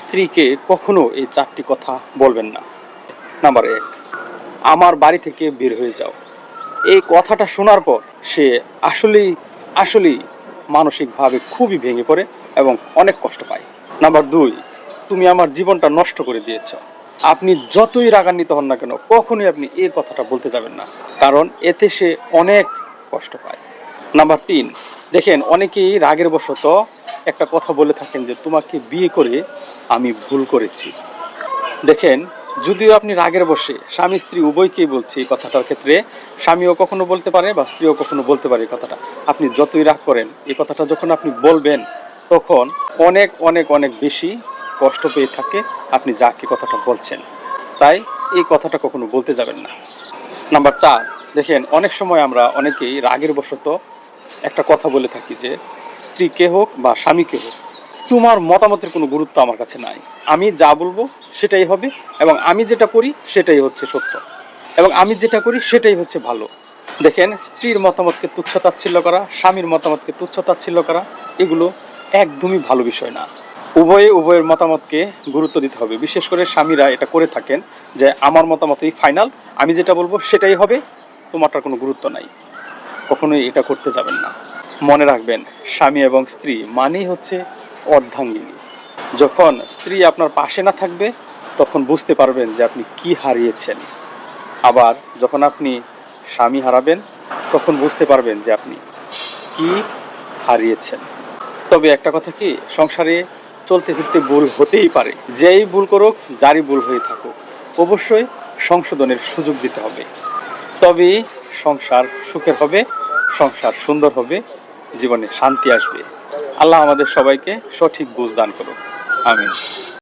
স্ত্রীকে কখনো এই চারটি কথা বলবেন না। নাম্বার এক, আমার বাড়ি থেকে বের হয়ে যাও। এই কথাটা শোনার পর সে আসলেই আসলেই মানসিকভাবে খুবই ভেঙে পড়ে এবং অনেক কষ্ট পায়। নাম্বার দুই, তুমি আমার জীবনটা নষ্ট করে দিয়েছ। আপনি যতই রাগান্বিত হন না কেন, কখনোই আপনি এই কথাটা বলতে যাবেন না, কারণ এতে সে অনেক কষ্ট পায়। নাম্বার তিন দেখেন, অনেকেই রাগের বশত একটা কথা বলে থাকেন যে, তোমাকে বিয়ে করে আমি ভুল করেছি। দেখেন, যদিও আপনি রাগের বসে স্বামী, স্ত্রী উভয়কেই বলছি এই কথাটার ক্ষেত্রে, স্বামীও কখনো বলতে পারে বা স্ত্রীও কখনো বলতে পারে এই কথাটা। আপনি যতই রাগ করেন, এই কথাটা যখন আপনি বলবেন, তখন অনেক অনেক অনেক বেশি কষ্ট পেয়ে থাকে আপনি যাকে কথাটা বলছেন। তাই এই কথাটা কখনো বলতে যাবেন না। নাম্বার চার, দেখেন, অনেক সময় আমরা অনেকেই রাগের বশত একটা কথা বলে থাকি যে স্ত্রীকে হোক বা স্বামীকে হোক, তোমার মতামতের কোনো গুরুত্ব আমার কাছে নাই। আমি যা বলব সেটাই হবে এবং আমি যেটা করি সেটাই হচ্ছে সত্য এবং আমি যেটা করি সেটাই হচ্ছে ভালো। দেখেন, স্ত্রীর মতামতকে তুচ্ছ তাচ্ছিল্য করা, স্বামীর মতামতকে তুচ্ছ তাচ্ছিল্য করা, এগুলো একদমই ভালো বিষয় না। উভয়ে উভয়ের মতামতকে গুরুত্ব দিতে হবে। বিশেষ করে স্বামীরা এটা করে থাকেন যে, আমার মতামতই ফাইনাল আমি যেটা বলব সেটাই হবে, তোমারটার কোনো গুরুত্ব নাই। কখনোই এটা করতে যাবেন না। মনে রাখবেন, স্বামী এবং স্ত্রী মানেই হচ্ছে অর্ধাঙ্গিনী। যখন স্ত্রী আপনার পাশে না থাকবে, তখন বুঝতে পারবেন যে আপনি কি হারিয়েছেন। আবার যখন আপনি স্বামী হারাবেন, তখন বুঝতে পারবেন যে আপনি কি হারিয়েছেন। তবে একটা কথা কি, সংসারে চলতে ফিরতে ভুল হতেই পারে। যেই ভুল করুক, যারই ভুল হয়ে থাকুক, অবশ্যই সংশোধনের সুযোগ দিতে হবে। তবেই সংসার সুখের হবে, সংসার সুন্দর হবে, জীবনে শান্তি আসবে। আল্লাহ আমাদের সবাইকে সঠিক বুঝদান করুন আমিন।